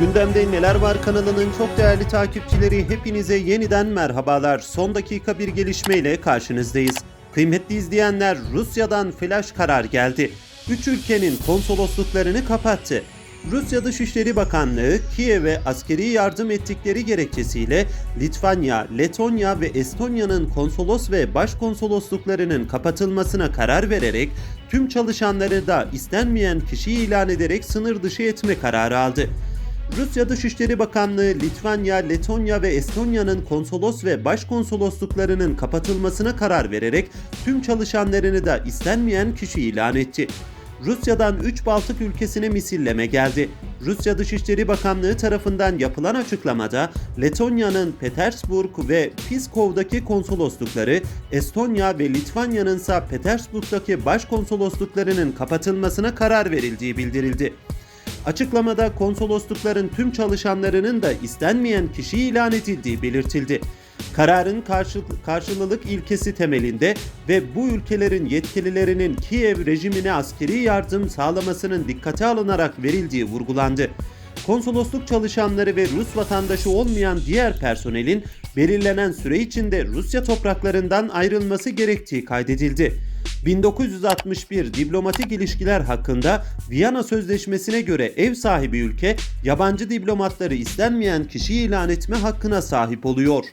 Gündemde Neler Var kanalının çok değerli takipçileri hepinize yeniden merhabalar. Son dakika bir gelişmeyle karşınızdayız. Kıymetli izleyenler Rusya'dan flash karar geldi. Üç ülkenin konsolosluklarını kapattı. Rusya Dışişleri Bakanlığı Kiev'e askeri yardım ettikleri gerekçesiyle Litvanya, Letonya ve Estonya'nın konsolos ve başkonsolosluklarının kapatılmasına karar vererek tüm çalışanları da istenmeyen kişi ilan ederek sınır dışı etme kararı aldı. Rusya Dışişleri Bakanlığı Litvanya, Letonya ve Estonya'nın konsolos ve başkonsolosluklarının kapatılmasına karar vererek tüm çalışanlarını da istenmeyen kişi ilan etti. Rusya'dan 3 Baltık ülkesine misilleme geldi. Rusya Dışişleri Bakanlığı tarafından yapılan açıklamada Letonya'nın Petersburg ve Piskov'daki konsoloslukları, Estonya ve Litvanya'nın ise Petersburg'daki başkonsolosluklarının kapatılmasına karar verildiği bildirildi. Açıklamada konsoloslukların tüm çalışanlarının da istenmeyen kişi ilan edildiği belirtildi. Kararın karşı, karşılılık ilkesi temelinde ve bu ülkelerin yetkililerinin Kiev rejimine askeri yardım sağlamasının dikkate alınarak verildiği vurgulandı. Konsolosluk çalışanları ve Rus vatandaşı olmayan diğer personelin belirlenen süre içinde Rusya topraklarından ayrılması gerektiği kaydedildi. 1961 diplomatik ilişkiler hakkında Viyana Sözleşmesi'ne göre ev sahibi ülke yabancı diplomatları istenmeyen kişi ilan etme hakkına sahip oluyor.